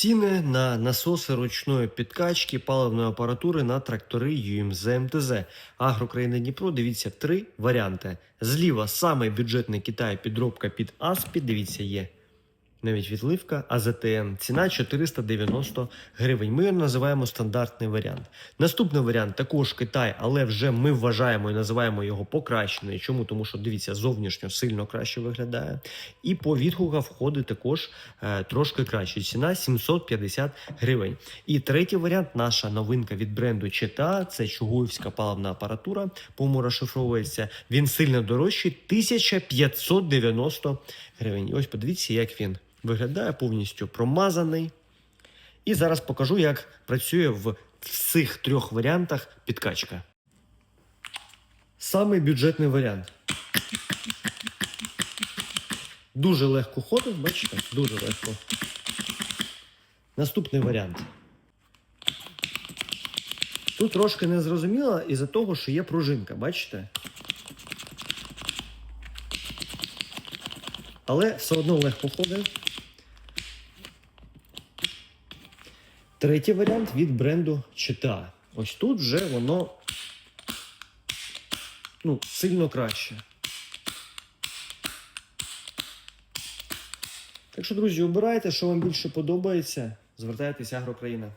Ціни на насоси ручної підкачки паливної апаратури на трактори ЮМЗ МТЗ. Агрокраїни Дніпро. Дивіться три варіанти. Зліва самий бюджетний Китай підробка під Аспі. Дивіться, є навіть відливка АЗТН. Ціна 490 гривень. Ми його називаємо стандартний варіант. Наступний варіант також Китай, але вже ми вважаємо і називаємо його покращений. Чому? Тому що дивіться, зовнішньо сильно краще виглядає. І по відгуках входить також е, трошки краще. Ціна 750 гривень. І третій варіант, наша новинка від бренду Чита, це Чугуївська паливна апаратура, по-моєму розшифровується. Він сильно дорожчий 1590 гривень. І ось подивіться, як він виглядає повністю промазаний. І зараз покажу, як працює в цих трьох варіантах підкачка. Самий бюджетний варіант. Дуже легко ходить, бачите? Дуже легко. Наступний варіант. Тут трошки незрозуміло із-за того, що є пружинка, бачите? Але все одно легко ходить. Третій варіант від бренду Чита. Ось тут вже воно ну, сильно краще. Так що, друзі, обирайте, що вам більше подобається. Звертайтеся Агрокраїна.